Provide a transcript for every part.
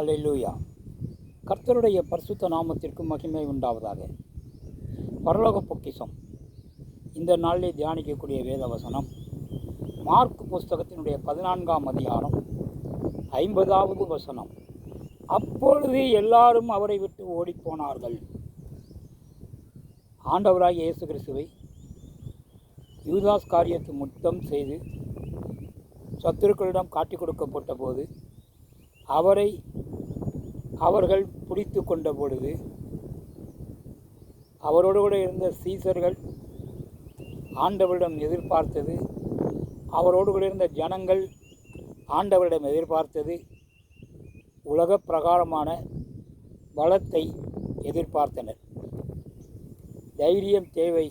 அல்லேலூயா கர்த்தருடைய பரிசுத்த நாமத்திற்கு மகிமை உண்டாவதாக. பரலோக பொக்கிஷம். இந்த நாளிலே தியானிக்கக்கூடிய வேத வசனம் மார்க் புஸ்தகத்தினுடைய பதினான்காம் அதிகாரம் ஐம்பதாவது வசனம். அப்பொழுது எல்லாரும் அவரை விட்டு ஓடிப்போனார்கள். ஆண்டவராகிய இயேசு கிறிஸ்துவை யூதாஸ் காரியத்தை முத்தம் செய்து சத்துருக்களிடம் காட்டிக் கொடுக்கப்பட்ட போது அவரை அவர்கள் பிடித்து கொண்ட பொழுது அவரோடு கூட இருந்த சீசர்கள் ஆண்டவரிடம் எதிர்பார்த்தது அவரோடு கூட இருந்த ஜனங்கள் ஆண்டவரிடம் எதிர்பார்த்தது உலக பிரகாரமான பலத்தை எதிர்பார்த்தனர். தைரியம் தேவை.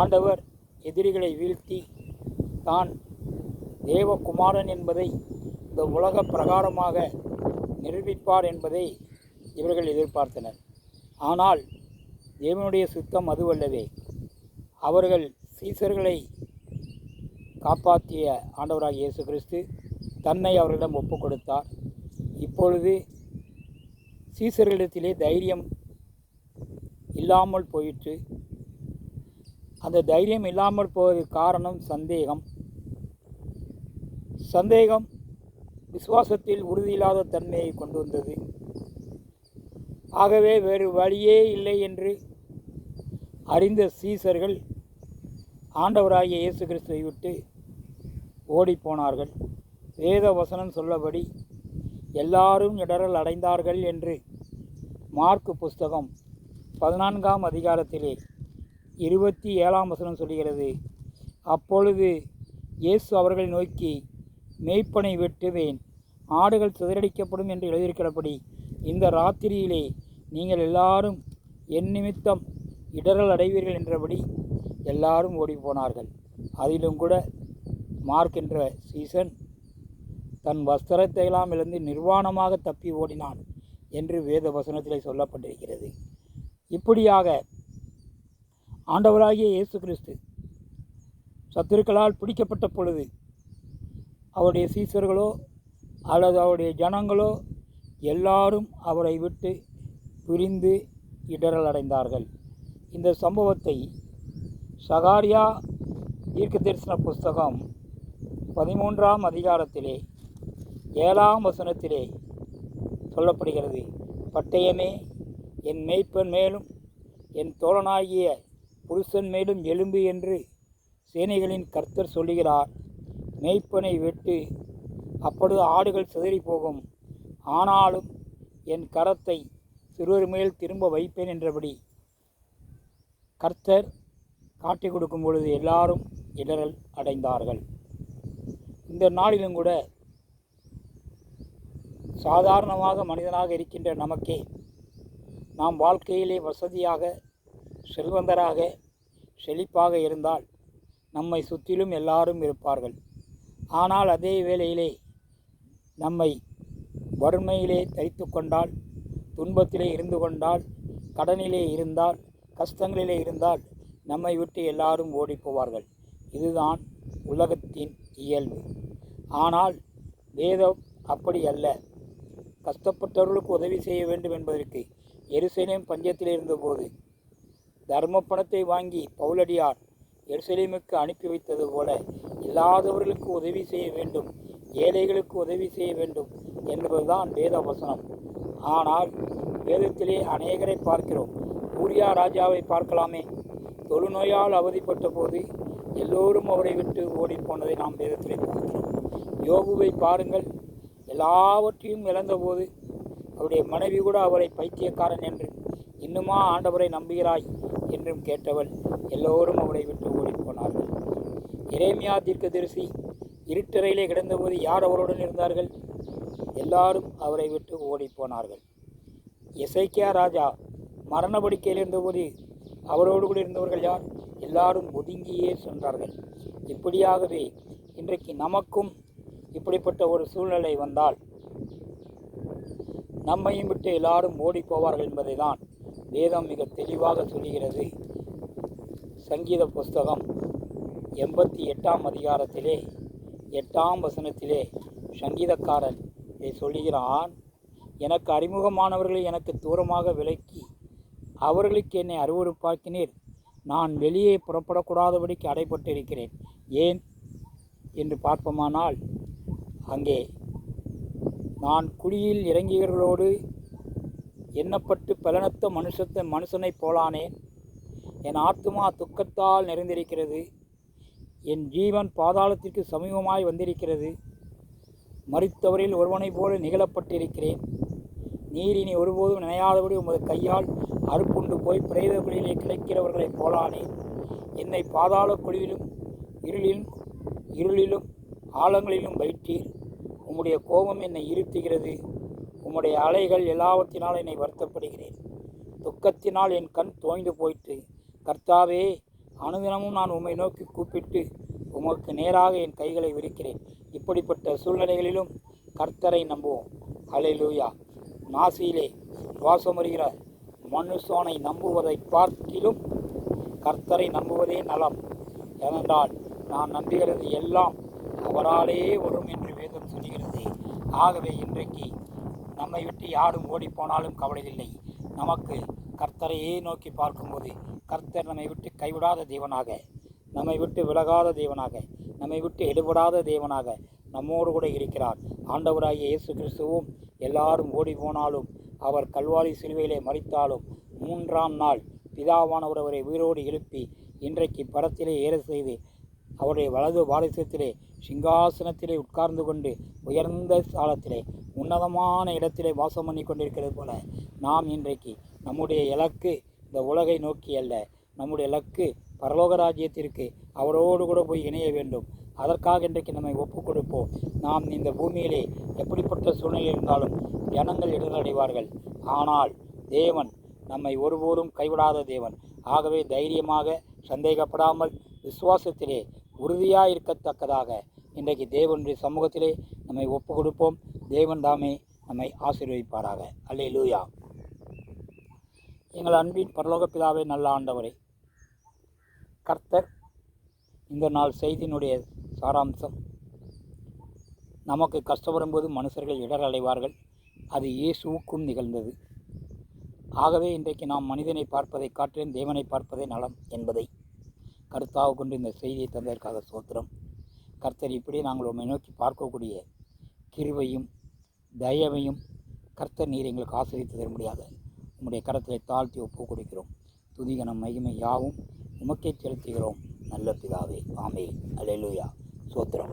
ஆண்டவர் எதிரிகளை வீழ்த்தி தான் தேவகுமாரன் என்பதை இந்த உலக பிரகாரமாக நிரூபிப்பார் என்பதை இவர்கள் எதிர்பார்த்தனர். ஆனால் தேவனுடைய சுத்தம் அதுவல்லவே. அவர்கள் சீசர்களை காப்பாற்றிய ஆண்டவராக இயேசு கிறிஸ்து தன்னை அவர்களிடம் ஒப்பு கொடுத்தார் இப்பொழுது சீசர்களிடத்திலே தைரியம் இல்லாமல் போயிற்று. அந்த தைரியம் இல்லாமல் போவதற்கு காரணம் சந்தேகம். சந்தேகம் விசுவாசத்தில் உறுதியில்லாத தன்மையை கொண்டு வந்தது ஆகவே வேறு வழியே இல்லை என்று அறிந்த சீசர்கள் ஆண்டவராகிய இயேசு கிறிஸ்துவை விட்டு ஓடிப்போனார்கள் வேத வசனம் சொல்லபடி எல்லாரும் இடரல் அடைந்தார்கள் என்று மார்க்கு புஸ்தகம் பதினான்காம் அதிகாரத்திலே இருபத்தி ஏழாம் வசனம் சொல்கிறது அப்பொழுது இயேசு அவர்களை நோக்கி மேய்ப்பனை வெட்டுவேன். ஆடுகள் சிதறடிக்கப்படும் என்று எழுதியிருக்கிறபடி இந்த ராத்திரியிலே நீங்கள் எல்லாரும் என் நிமித்தம் இடரல் அடைவீர்கள் என்றபடி எல்லாரும் ஓடிப்போனார்கள். அதிலும் கூட மார்க் என்ற சீசன் தன் வஸ்திரத்தை எல்லாம் இழந்து நிர்வாணமாக தப்பி ஓடினான் என்று வேத வசனத்திலே சொல்லப்பட்டிருக்கிறது. இப்படியாக ஆண்டவராகிய இயேசு கிறிஸ்து சத்துருக்களால் பிடிக்கப்பட்ட பொழுது அவருடைய சீசர்களோ அல்லது அவருடைய ஜனங்களோ எல்லாரும் அவரை விட்டு பிரிந்து இடரல் அடைந்தார்கள் இந்த சம்பவத்தை சகாரியா தீர்க்க தரிசன புஸ்தகம் பதிமூன்றாம் அதிகாரத்திலே ஏழாம் வசனத்திலே சொல்லப்படுகிறது. பட்டயமே என் மெய்ப்பன் மேலும் என் தோழனாகிய புருஷன் மேலும் எலும்பு என்று சேனைகளின் கர்த்தர் சொல்லுகிறார். மேய்ப்பனை வெட்டு அப்பொழுது ஆடுகள் சிதறி போகும் ஆனாலும் என் கரத்தை சிறுவர் மேல் திரும்ப வைப்பேன் என்றபடி கர்த்தர் காட்டி கொடுக்கும் பொழுது எல்லாரும் இடரல் அடைந்தார்கள். இந்த நாளிலும் கூட சாதாரணமாக மனிதனாக இருக்கின்ற நமக்கே நாம் வாழ்க்கையிலே வசதியாக செல்வந்தராக செழிப்பாக இருந்தால் நம்மை சுற்றிலும் எல்லாரும் இருப்பார்கள். ஆனால் அதே வேளையிலே நம்மை வறுமையிலே தரித்து கொண்டால் துன்பத்திலே இருந்து கொண்டால் கடனிலே இருந்தால் கஷ்டங்களிலே இருந்தால் நம்மை விட்டு எல்லாரும் ஓடி போவார்கள். இதுதான் உலகத்தின் இயல்பு. ஆனால் வேதம் அப்படி அல்ல. கஷ்டப்பட்டவர்களுக்கு உதவி செய்ய வேண்டும் என்பதற்கு எருசலேம் பஞ்சத்தில் இருந்தபோது தர்ம பணத்தை வாங்கி பவுலடியார் எருசலேமுக்கு அனுப்பி வைத்தது போல இல்லாதவர்களுக்கு உதவி செய்ய வேண்டும் ஏழைகளுக்கு உதவி செய்ய வேண்டும் என்பதுதான் வேத வசனம். ஆனால் வேதத்திலே அநேகரை பார்க்கிறோம். ஊரியா ராஜாவை பார்க்கலாமே. தொழுநோயால் அவதிப்பட்ட போது எல்லோரும் அவரை விட்டு ஓடிப்போனதை நாம் வேதத்திலே பார்க்கிறோம். யோபுவை பாருங்கள். எல்லாவற்றையும் இழந்தபோது அவருடைய மனைவி கூட அவரை பைத்தியக்காரன் என்று இன்னுமா ஆண்டவரை நம்புகிறாய் என்றும் கேட்டவள் எல்லோரும் அவரை விட்டு இறைமையா தீர்க்கதரிசி இருட்டறையிலே கிடந்தபோது யார் அவருடன் இருந்தார்கள்? எல்லாரும் அவரை விட்டு ஓடிப்போனார்கள். எசைக்கியா ராஜா மரணப்படுக்கையில் இருந்தபோது அவரோடு கூட இருந்தவர்கள் யார்? எல்லாரும் ஒதுங்கியே சென்றார்கள். இப்படியாகவே இன்றைக்கு நமக்கும் இப்படிப்பட்ட ஒரு சூழ்நிலை வந்தால் நம்மையும் விட்டு எல்லாரும் ஓடிப்போவார்கள் என்பதை தான் வேதம் மிக தெளிவாக சொல்கிறது சங்கீத புஸ்தகம் எண்பத்தி எட்டாம் அதிகாரத்திலே எட்டாம் வசனத்திலே சங்கீதக்காரன் இதை சொல்கிறான் எனக்கு அறிமுகமானவர்களை எனக்கு தூரமாக விலக்கி அவர்களுக்கு என்னை அருவருப்பாக்கினீர் நான் வெளியே புறப்படக்கூடாதபடிக்கு அடைபட்டிருக்கிறேன். ஏன்? என்று பார்ப்போமானால் அங்கே நான் குழியில் இறங்கியவர்களோடு எண்ணப்பட்டு பலனத்த மனுஷத்தை மனுஷனைப் போலானேன். என் ஆத்துமா துக்கத்தால் நிறைந்திருக்கிறது. என் ஜீவன் பாதாளத்திற்கு சமீபமாய் வந்திருக்கிறது. மறித்தவரில் ஒருவனைப் போல நிகழப்பட்டிருக்கிறேன். நீர் இனி ஒருபோதும் நினையாதபடி உமது கையால் அறுப்புண்டு போய் பிரேத குழியிலே கிடைக்கிறவர்களைப் போலானேன் என்னை பாதாள குழியிலும் இருளிலும் இருளிலும் ஆழங்களிலும் வைத்தீர் உம்முடைய கோபம் என்னை இருத்துகிறது. உம்முடைய அலைகள் எல்லாவற்றினால் என்னை வருத்தப்படுகிறேன். துக்கத்தினால் என் கண் தோய்ந்து போயிற்று. கர்த்தாவே அனுதினமும் நான் உம்மை நோக்கி கூப்பிட்டு உமக்கு நேராக என் கைகளை விரிக்கிறேன். இப்படிப்பட்ட சூழ்நிலைகளிலும் கர்த்தரை நம்புவோம். ஹalleluya. நாசியிலே வாசமருகிற மனுஷனை நம்புவதை பார்க்கிலும் கர்த்தரை நம்புவதே நலம். ஏனென்றால் நான் நம்புகிறது எல்லாம் அவராலே வரும் என்று வேதம் சொல்கிறது ஆகவே இன்றைக்கு நம்மை விட்டு யாரும் ஓடிப்போனாலும் கவலையில்லை. நமக்கு கர்த்தரையே நோக்கி பார்க்கும்போது கர்த்தர் நம்மை விட்டு கைவிடாத தேவனாக நம்மை விட்டு விலகாத தேவனாக நம்மை விட்டு எடுபடாத தேவனாக நம்மோடு கூட இருக்கிறார். ஆண்டவராகிய இயேசு கிறிஸ்துவும் எல்லாரும் ஓடி போனாலும் அவர் கல்வாரி சிலுவையிலே மறித்தாலும் மூன்றாம் நாள் பிதாவானவர் அவரை உயிரோடு எழுப்பி இன்றைக்கு பரத்திலே ஏற செய்து அவருடைய வலது வாரிசத்திலே சிங்காசனத்திலே உட்கார்ந்து கொண்டு உயர்ந்த சாலத்திலே உன்னதமான இடத்திலே வாசம் பண்ணி கொண்டிருக்கிறது போல நாம் இன்றைக்கு நம்முடைய இலக்கு இந்த உலகை நோக்கி அல்ல. நம்முடைய இலக்கு பரலோக ராஜ்யத்திற்கு அவரோடு கூட போய் இணைய வேண்டும். அதற்காக இன்றைக்கு நம்மை ஒப்புக் கொடுப்போம். நாம் இந்த பூமியிலே எப்படிப்பட்ட சூழ்நிலை இருந்தாலும் ஜனங்கள் இடரடைவார்கள். ஆனால் தேவன் நம்மை ஒருபோதும் கைவிடாத தேவன். ஆகவே தைரியமாக சந்தேகப்படாமல் விசுவாசத்திலே உறுதியாக இருக்கத்தக்கதாக இன்றைக்கு தேவனுடைய சமூகத்திலே நம்மை ஒப்பு கொடுப்போம் தேவன் தாமே நம்மை ஆசீர்வதிப்பாராக. அல்லே லூயா எங்கள் அன்பின் பரலோக பிதாவே நல்ல ஆண்டவரே. கர்த்தர் இந்த நாள் செய்தியினுடைய சாராம்சம். நமக்கு கஷ்டப்படும்போது மனுஷர்கள் இடர் அடைவார்கள். அது இயேசுவுக்கும் நிகழ்ந்தது. ஆகவே இன்றைக்கு நாம் மனிதனை பார்ப்பதை காட்டிலும் தேவனை பார்ப்பதே நலம் என்பதை கருத்தாக கொண்டு இந்த செய்தியை தந்ததற்காக சோத்திரம். கர்த்தர் இப்படி நாங்கள் உண்மை நோக்கி பார்க்கக்கூடிய கிருவையும் தயவையும் கர்த்தர் நீர் எங்களுக்கு ஆசிரியத்து தர முடியாத உம்முடைய கரத்தை தாழ்த்தி ஒப்பு கொடுக்கிறோம். துதிகனம் மகிமை யாவும் உமக்கே செலுத்துகிறோம். நல்ல பிதாவே ஆமே அலையலூயா சோத்திரம்.